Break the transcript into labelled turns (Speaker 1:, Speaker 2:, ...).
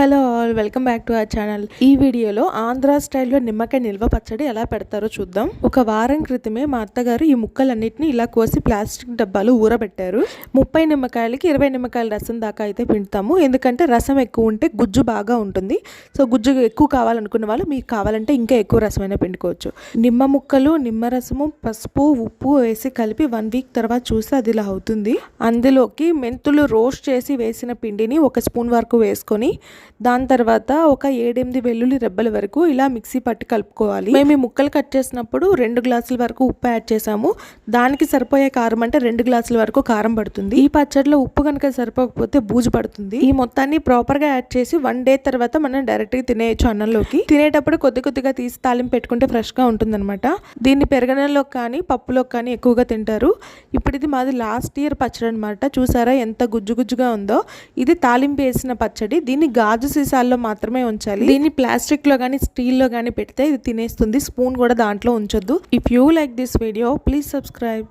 Speaker 1: Hello all welcome back to our channel. ఈ వీడియోలో ఆంధ్ర స్టైల్లో నిమ్మకాయ నిల్వ పచ్చడి ఎలా పెడతారో చూద్దాం. ఒక వారం క్రితమే మా అత్తగారు ఈ ముక్కలన్నిటిని ఇలా కోసి ప్లాస్టిక్ డబ్బాలు ఊరబెట్టారు. ముప్పై నిమ్మకాయలకి ఇరవై నిమ్మకాయల రసం దాకా అయితే పిండుతాము. ఎందుకంటే రసం ఎక్కువ ఉంటే గుజ్జు బాగా ఉంటుంది. సో గుజ్జు ఎక్కువ కావాలనుకున్న వాళ్ళు మీకు కావాలంటే ఇంకా ఎక్కువ రసమైనా పిండుకోవచ్చు. నిమ్మ ముక్కలు నిమ్మ రసము పసుపు ఉప్పు వేసి కలిపి వన్ వీక్ తర్వాత చూస్తే అది ఇలా అవుతుంది. అందులోకి మెంతులు రోస్ట్ చేసి వేసిన పిండిని ఒక స్పూన్ వరకు వేసుకొని దాని తర్వాత ఒక ఏడెనిమిది వెల్లుల్లి రెబ్బల వరకు ఇలా మిక్సీ పట్టి కలుపుకోవాలి. మేము ఈ ముక్కలు కట్ చేసినప్పుడు రెండు గ్లాసుల వరకు ఉప్పు యాడ్ చేసాము. దానికి సరిపోయే కారం అంటే రెండు గ్లాసుల వరకు కారం పడుతుంది. ఈ పచ్చడిలో ఉప్పు కనుక సరిపోకపోతే బూజు పడుతుంది. ఈ మొత్తాన్ని ప్రాపర్గా యాడ్ చేసి వన్ డే తర్వాత మనం డైరెక్ట్గా తినేయచ్చు అన్నంలోకి. తినేటప్పుడు కొద్ది కొద్దిగా తీసి తాలింపు పెట్టుకుంటే ఫ్రెష్గా ఉంటుందన్నమాట. దీన్ని పెరగడంలో కానీ పప్పులో కానీ ఎక్కువగా తింటారు. ఇప్పుడు ఇది మాది లాస్ట్ ఇయర్ పచ్చడి అనమాట చూసారా ఎంత గుజ్జు గుజ్జుగా ఉందో. ఇది తాలింపు వేసిన పచ్చడి. దీన్ని గాజు సీసాల్లో మాత్రమే ఉంచాలి. దీన్ని ప్లాస్టిక్లో కానీ స్టీల్లో కానీ పెడితే ఇది తినేస్తుంది. స్పూన్ కూడా దాంట్లో ఉంచొద్దు. If you like this video please subscribe